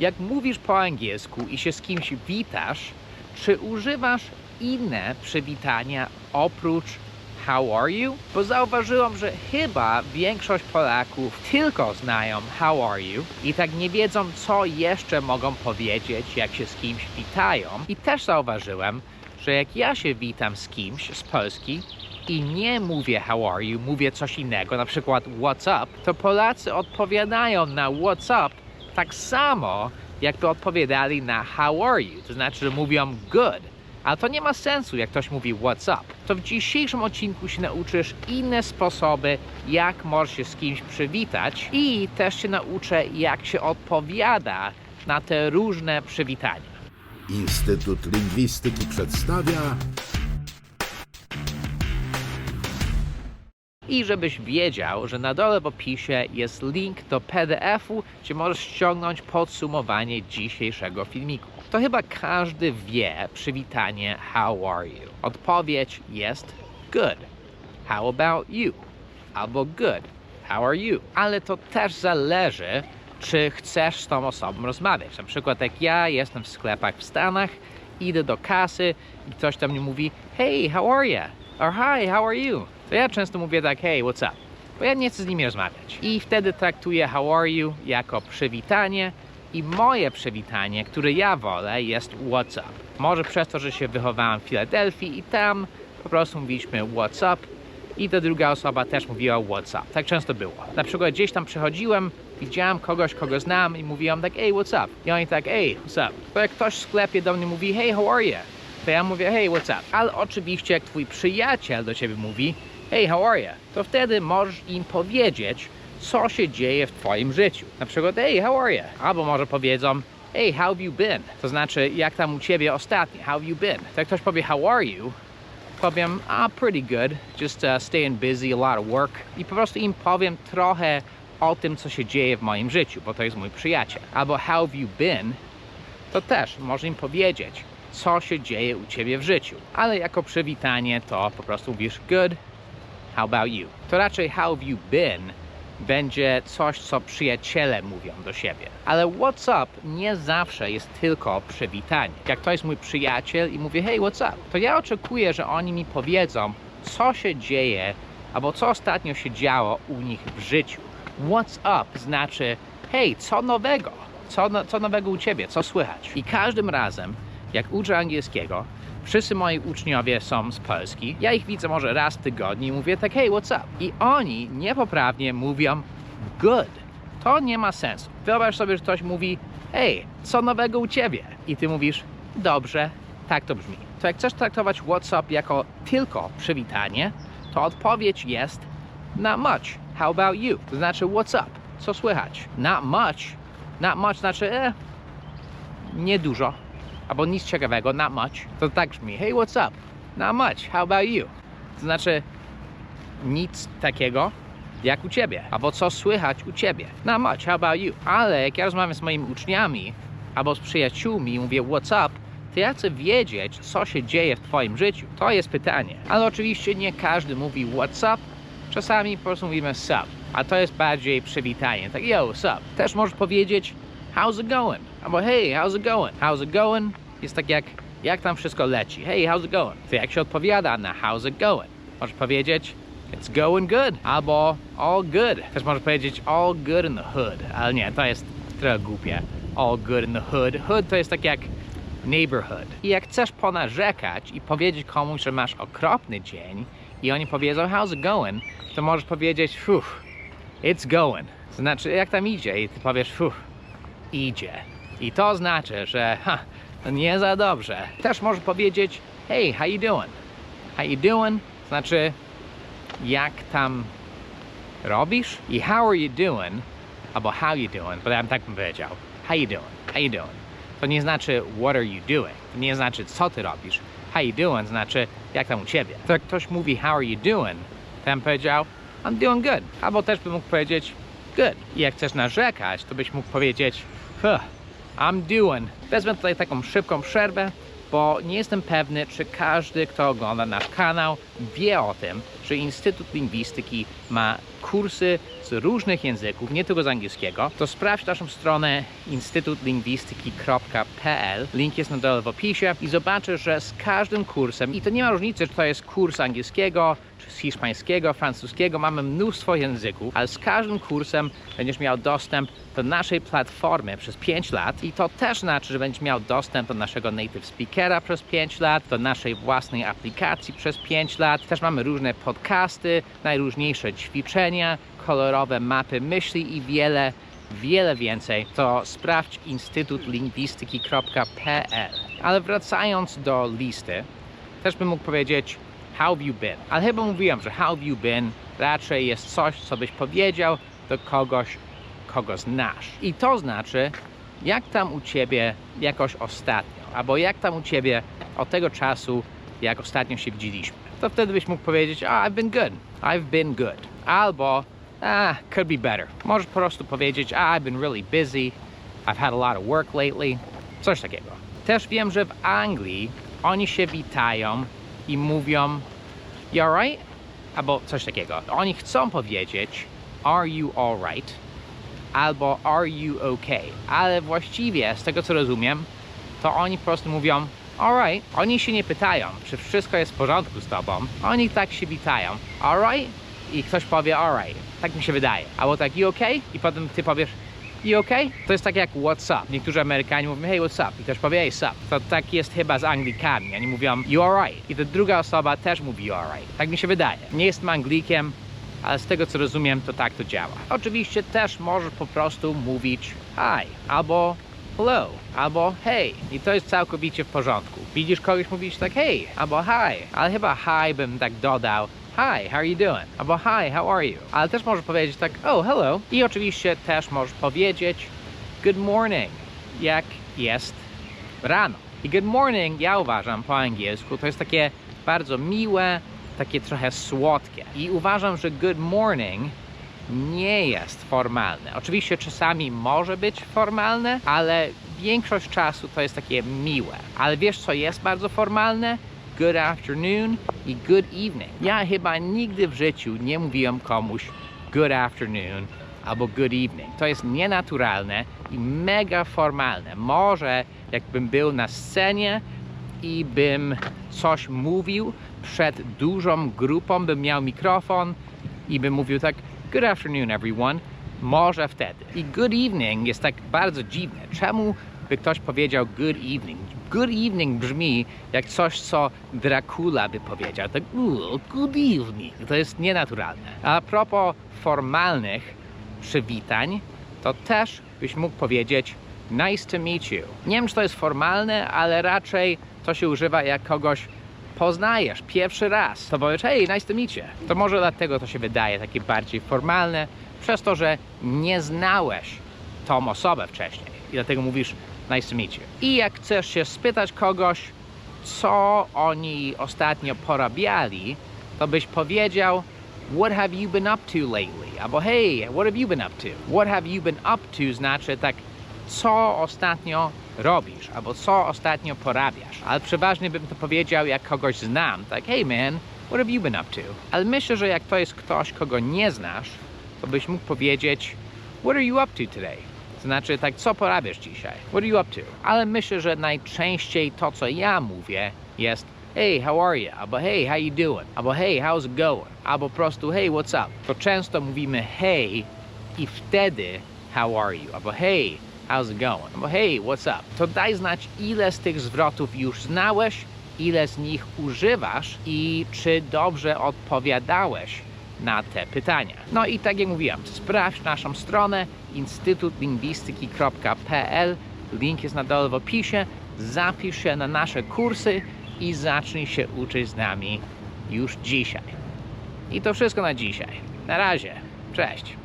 Jak mówisz po angielsku i się z kimś witasz, czy używasz inne przywitania oprócz How are you? Bo zauważyłam, że chyba większość Polaków tylko znają How are you i tak nie wiedzą, co jeszcze mogą powiedzieć, jak się z kimś witają. I też zauważyłem, że jak ja się witam z kimś z Polski i nie mówię How are you, mówię coś innego, na przykład What's up, to Polacy odpowiadają na What's up tak samo, jakby odpowiadali na How are you, to znaczy, że mówią Good. Ale to nie ma sensu, jak ktoś mówi what's up. To w dzisiejszym odcinku się nauczysz inne sposoby, jak możesz się z kimś przywitać i też się nauczę, jak się odpowiada na te różne przywitania. Instytut Lingwistyki przedstawia I żebyś wiedział, że na dole w opisie jest link do PDF-u, gdzie możesz ściągnąć podsumowanie dzisiejszego filmiku. To chyba każdy wie przywitanie How are you? Odpowiedź jest good. How about you? Albo good. How are you? Ale to też zależy, czy chcesz z tą osobą rozmawiać. Na przykład jak ja jestem w sklepach w Stanach, idę do kasy i ktoś tam mi mówi Hey, how are you? Or hi, how are you? To ja często mówię tak, hey, what's up? Bo ja nie chcę z nimi rozmawiać. I wtedy traktuję how are you jako przywitanie i moje przywitanie, które ja wolę, jest what's up. Może przez to, że się wychowałem w Filadelfii i tam po prostu mówiliśmy what's up i ta druga osoba też mówiła what's up. Tak często było. Na przykład gdzieś tam przechodziłem, widziałem kogoś, kogo znam i mówiłem tak, hey, what's up? I oni tak, hey, what's up? To jak ktoś w sklepie do mnie mówi, hey, how are you? To ja mówię, hey, what's up? Ale oczywiście jak twój przyjaciel do ciebie mówi, hey, how are you? To wtedy możesz im powiedzieć, co się dzieje w twoim życiu. Na przykład, hey, how are you? Albo może powiedzą, hey, how have you been? To znaczy, jak tam u ciebie ostatnio? How have you been? To jak ktoś powie, how are you? powiem, ah, pretty good, just uh, staying busy, a lot of work. I po prostu im powiem trochę o tym, co się dzieje w moim życiu, bo to jest mój przyjaciel. Albo how have you been, to też może im powiedzieć, co się dzieje u ciebie w życiu. Ale jako przywitanie to po prostu mówisz good, how about you? To raczej how have you been będzie coś, co przyjaciele mówią do siebie. Ale what's up nie zawsze jest tylko przywitanie. Jak to jest mój przyjaciel i mówię hey, what's up? To ja oczekuję, że oni mi powiedzą, co się dzieje, albo co ostatnio się działo u nich w życiu. What's up znaczy hej, co nowego? Co, no, co nowego u ciebie? Co słychać? I każdym razem, jak uczę angielskiego, wszyscy moi uczniowie są z Polski. Ja ich widzę może raz w tygodniu i mówię tak, hey, what's up? I oni niepoprawnie mówią good. To nie ma sensu. Wyobraź sobie, że ktoś mówi, hej, co nowego u ciebie? I ty mówisz, dobrze, tak to brzmi. To jak chcesz traktować what's up jako tylko przywitanie, to odpowiedź jest not much. How about you? To znaczy what's up? Co słychać? Not much. Not much znaczy eh, niedużo. Albo nic ciekawego, not much. To tak brzmi. Hey, what's up? Not much. How about you? To znaczy nic takiego jak u ciebie. Albo co słychać u ciebie. Not much. How about you? Ale jak ja rozmawiam z moimi uczniami albo z przyjaciółmi i mówię what's up, to ja chcę wiedzieć, co się dzieje w twoim życiu. To jest pytanie. Ale oczywiście nie każdy mówi what's up. Czasami po prostu mówimy sup. A to jest bardziej przywitanie. Tak yo, sup. Też możesz powiedzieć how's it going? Albo hey, how's it going? How's it going? Jest tak jak, jak tam wszystko leci. Hey, how's it going? To jak się odpowiada na how's it going? Możesz powiedzieć it's going good. Albo all good. Też możesz powiedzieć all good in the hood. Ale nie, to jest trochę głupie. All good in the hood. Hood to jest tak jak neighborhood. I jak chcesz ponarzekać i powiedzieć komuś, że masz okropny dzień i oni powiedzą how's it going, to możesz powiedzieć fuh, it's going. To znaczy jak tam idzie i ty powiesz fuh, idzie. I to znaczy, że ha, nie za dobrze. Też możesz powiedzieć hey, how you doing? How you doing? Znaczy jak tam robisz? I how are you doing? Albo how you doing, bo ja bym tak bym powiedział. How you doing? How you doing? To nie znaczy what are you doing? To nie znaczy co ty robisz. How you doing znaczy jak tam u ciebie. To jak ktoś mówi how are you doing, to ja bym powiedział I'm doing good. Albo też bym mógł powiedzieć good. I jak chcesz narzekać, to byś mógł powiedzieć huh, I'm doing. Wezmę tutaj taką szybką przerwę, bo nie jestem pewny, czy każdy, kto ogląda nasz kanał, wie o tym, że Instytut Lingwistyki ma kursy z różnych języków, nie tylko z angielskiego, to sprawdź naszą stronę instytutlingwistyki.pl. Link jest na dole w opisie i zobaczysz, że z każdym kursem, i to nie ma różnicy, czy to jest kurs angielskiego, czy z hiszpańskiego, francuskiego, mamy mnóstwo języków, ale z każdym kursem będziesz miał dostęp do naszej platformy przez 5 lat i to też znaczy, że będziesz miał dostęp do naszego native speakera przez 5 lat, do naszej własnej aplikacji przez 5 lat. Też mamy różne podcasty, najróżniejsze ćwiczenia, kolorowe mapy myśli i wiele, wiele więcej. To sprawdź instytutlingwistyki.pl. Ale wracając do listy, też bym mógł powiedzieć how have you been? Ale chyba mówiłem, że how have you been raczej jest coś, co byś powiedział do kogoś, kogo znasz. I to znaczy, jak tam u ciebie jakoś ostatnio, albo jak tam u ciebie od tego czasu, jak ostatnio się widzieliśmy. To wtedy byś mógł powiedzieć, oh, I've been good, I've been good. Albo, ah, could be better. Możesz po prostu powiedzieć, ah, I've been really busy, I've had a lot of work lately. Coś takiego. Też wiem, że w Anglii oni się witają i mówią, you alright? Albo coś takiego. Oni chcą powiedzieć, are you alright? Albo are you okay? Ale właściwie, z tego co rozumiem, to oni po prostu mówią, alright. Oni się nie pytają, czy wszystko jest w porządku z tobą. Oni tak się witają, alright? I ktoś powie, alright. Tak mi się wydaje. Albo tak, you okay? I potem ty powiesz, you okay? To jest tak jak what's up. Niektórzy Amerykanie mówią, hey, what's up? I ktoś powie, hey, sup. To tak jest chyba z Anglikami. Oni mówią, you alright. I ta druga osoba też mówi, you alright. Tak mi się wydaje. Nie jestem Anglikiem, ale z tego co rozumiem, to tak to działa. Oczywiście też możesz po prostu mówić hi, albo hello, albo hey. I to jest całkowicie w porządku. Widzisz kogoś mówić tak hey, albo hi, ale chyba hi bym tak dodał. Hi, how are you doing? Albo hi, how are you? Ale też możesz powiedzieć tak, oh, hello. I oczywiście też możesz powiedzieć good morning, jak jest rano. I good morning, ja uważam po angielsku, to jest takie bardzo miłe, takie trochę słodkie. I uważam, że good morning nie jest formalne. Oczywiście czasami może być formalne, ale większość czasu to jest takie miłe. Ale wiesz, co jest bardzo formalne? Good afternoon i good evening. Ja chyba nigdy w życiu nie mówiłem komuś good afternoon albo good evening. To jest nienaturalne i mega formalne. Może jakbym był na scenie i bym coś mówił przed dużą grupą, bym miał mikrofon i bym mówił tak good afternoon everyone, może wtedy. I good evening jest tak bardzo dziwne. Czemu by ktoś powiedział good evening? Good evening brzmi jak coś, co Dracula by powiedział. Tak, "Ooh, good evening. To jest nienaturalne. A propos formalnych przywitań, to też byś mógł powiedzieć nice to meet you. Nie wiem, czy to jest formalne, ale raczej to się używa jak kogoś poznajesz pierwszy raz. To powiesz, hey, nice to meet you. To może dlatego to się wydaje takie bardziej formalne, przez to, że nie znałeś tą osobę wcześniej. I dlatego mówisz nice to meet you. I jak chcesz się spytać kogoś, co oni ostatnio porabiali, to byś powiedział What have you been up to lately? Albo hey, what have you been up to? What have you been up to znaczy tak, co ostatnio robisz, albo co ostatnio porabiasz. Ale przeważnie bym to powiedział, jak kogoś znam, tak hey man, what have you been up to? Ale myślę, że jak to jest ktoś, kogo nie znasz, to byś mógł powiedzieć what are you up to today? To znaczy tak, co porabiasz dzisiaj? What are you up to? Ale myślę, że najczęściej to, co ja mówię, jest Hey, how are you? Albo hey, how you doing? Albo hey, how's it going? Albo po prostu hey, what's up? To często mówimy hey i wtedy how are you? Albo hey, how's it going? Albo hey, what's up? To daj znać, ile z tych zwrotów już znałeś, ile z nich używasz i czy dobrze odpowiadałeś na te pytania. No i tak jak mówiłem, sprawdź naszą stronę instytutlingwistyki.pl Link jest na dole w opisie. Zapisz się na nasze kursy i zacznij się uczyć z nami już dzisiaj. I to wszystko na dzisiaj. Na razie. Cześć.